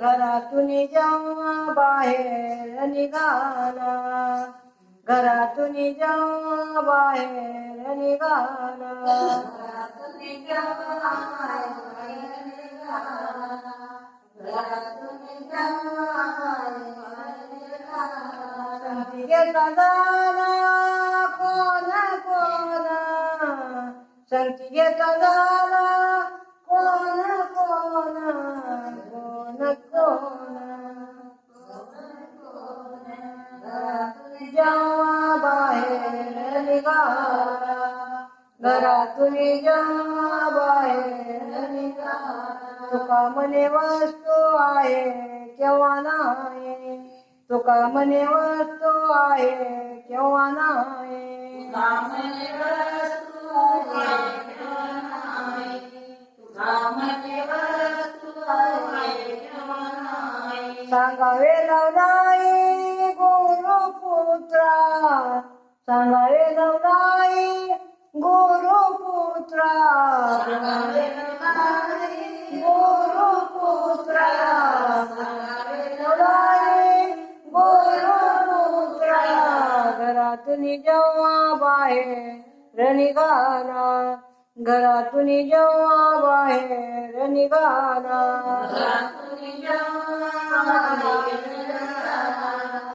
घरातून जेव्हा बाहेर निघाला घरातून जेव्हा बाहेर निघाला संती घेता जाणार कोण कोण संती घेता झाला कोण कोण कोण कोण जेव्हा बाहेर निघाला घरातून जेव्हा बाहेर निघाला तुका मने वस्तू आहे केव्हा नाही तुका मने वस्तू आहे केव्हा नाही सांगावे लावलाई गुरुपुत्रा सांगावे लावलाई गुरुपुत्रा. गुरुपुत्रा सांगावे लावलाई गुरुपुत्रा. घरातून जेव्हा बाहेर निघाला. घरातून जेव्हा बाहेर निघाला.